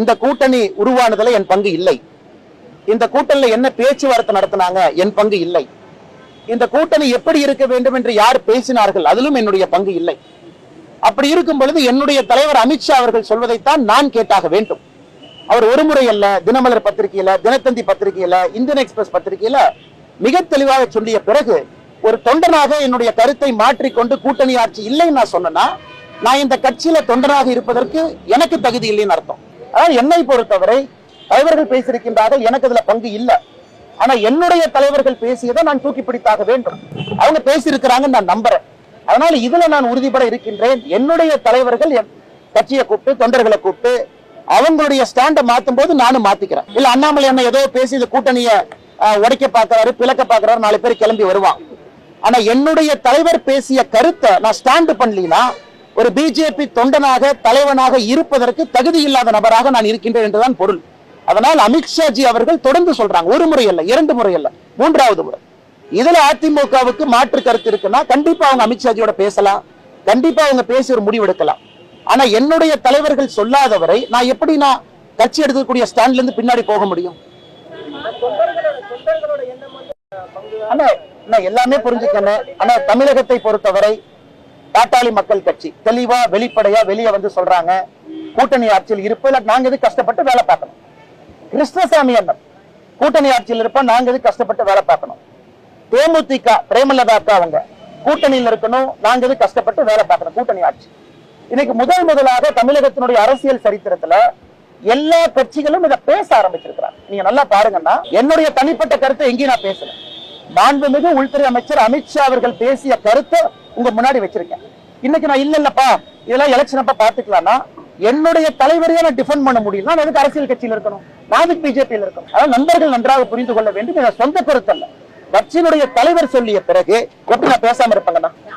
இந்த கூட்டணி உருவானதுல என் பங்கு இல்லை. இந்த கூட்டணியில என்ன பேச்சுவார்த்தை நடத்தினாங்க என் பங்கு இல்லை. இந்த கூட்டணி எப்படி இருக்க வேண்டும் என்று யார் பேசினார்கள் அதிலும் என்னுடைய பங்கு இல்லை. அப்படி இருக்கும் பொழுது என்னுடைய தலைவர் அமித்ஷா அவர்கள் சொல்வதைத்தான் நான் கேட்டாக வேண்டும். அவர் ஒரு முறை அல்ல தினமலர் பத்திரிகையில தினத்தந்தி பத்திரிகையில இந்தியன் எக்ஸ்பிரஸ் பத்திரிகையில மிக தெளிவாக சொல்லிய பிறகு ஒரு தொண்டனாக என்னுடைய கருத்தை மாற்றிக்கொண்டு கூட்டணி ஆட்சி இல்லைன்னு நான் சொன்னேன்னா நான் இந்த கட்சியில தொண்டனாக இருப்பதற்கு எனக்கு தகுதி இல்லைன்னு அர்த்தம். அதாவது என்னை பொறுத்தவரை தலைவர்கள் பேசியிருக்கின்றார்கள் எனக்கு அதுல பங்கு இல்லை. ஆனா என்னுடைய தலைவர்கள் பேசியதை நான் தூக்கி பிடித்தாக வேண்டும். அவங்க பேசியிருக்கிறாங்கன்னு நான் நம்புறேன். அதனால இதுல நான் உறுதிபட இருக்கின்றேன். என்னுடைய தலைவர்கள் என் கட்சியை கூப்பிட்டு தொண்டர்களை கூப்பிட்டு அவங்களுடைய ஸ்டாண்டை மாத்தும் போது நானும் மாத்திக்கிறேன். இல்ல அண்ணாமலை என்ன ஏதோ பேசி இந்த கூட்டணிய உடைக்க பாக்குறாரு பிளக்க பாக்குறாரு நாலு பேர் கிளம்பி வருவான். ஆனா என்னுடைய தலைவர் பேசிய கருத்தை நான் ஸ்டாண்டு பண்ணலாம் ஒரு பிஜேபி தொண்டனாக தலைவனாக இருப்பதற்கு தகுதி இல்லாத நபராக நான் இருக்கின்றேன் என்றுதான் பொருள். அதனால் அமித்ஷாஜி அவர்கள் தொடர்ந்து சொல்றாங்க. ஒரு முறை அல்ல இரண்டு முறை அல்ல மூன்றாவது முறை. இதுல அதிமுகவுக்கு மாற்று கருத்து இருக்குன்னா கண்டிப்பா அவங்க அமித்ஷாஜியோட பேசலாம். கண்டிப்பா அவங்க பேசி ஒரு முடிவு எடுக்கலாம். ஆனா என்னுடைய தலைவர்கள் சொல்லாதவரை நான் எப்படி நான் கட்சி எடுக்கக்கூடிய ஸ்டாண்ட்ல இருந்து பின்னாடி போக முடியும்? ஆனா நான் எல்லாமே புரிஞ்சுக்கணும் ஆனா தமிழகத்தை பொறுத்தவரை பாட்டாளி மக்கள் கட்சி. தெளிவா வெளிப்படையா வெளியே வந்து சொல்றாங்க. கூட்டணி ஆட்சியில் இருப்ப நாங்க எது கஷ்டப்பட்டு வேலை பார்க்கணும்? கிருஷ்ணசாமி அண்ணன். கூட்டணி ஆட்சியில் இருப்ப நாங்க எது கஷ்டப்பட்டு வேலை பார்க்கணும்? தேமுதிக பிரேமலதா அக்கா அவங்க. கூட்டணியில் இருக்கணும். நாங்க எது கஷ்டப்பட்டு வேலை பார்க்கணும்? கூட்டணி ஆட்சி. இன்னைக்கு முதல் முதலாக தமிழகத்தினுடைய அரசியல் சரித்திரத்துல எல்லா கட்சிகளும் இதை பேச ஆரம்பிச்சிருக்கிறாங்க. நீங்க நல்லா பாருங்கன்னா என்னுடைய தனிப்பட்ட கருத்தை எங்கேயும் நான் பேசுறேன் மாண்புமிகு உள்துறை அமைச்சர் அமித்ஷா அவர்கள் பேசிய கருத்தை உங்க முன்னாடி வச்சிருக்கேன். இன்னைக்கு நான் இல்ல இல்லப்பா இதெல்லாம் எலெக்ஷன் அப்ப பாத்துக்கலாம்னா என்னுடைய தலைவரையே நான் டிஃபெண்ட் பண்ண முடியல நான் எதுக்கு அரசியல் கட்சியில் இருக்கணும். நான் எதுக்கு பிஜேபியில் இருக்கணும். அதாவது நண்பர்கள் நன்றாக புரிந்து கொள்ள வேண்டும் சொந்த கருத்தல்ல கட்சியினுடைய தலைவர் சொல்லிய பிறகு எப்படி நான் பேசாம இருப்பாங்கண்ணா?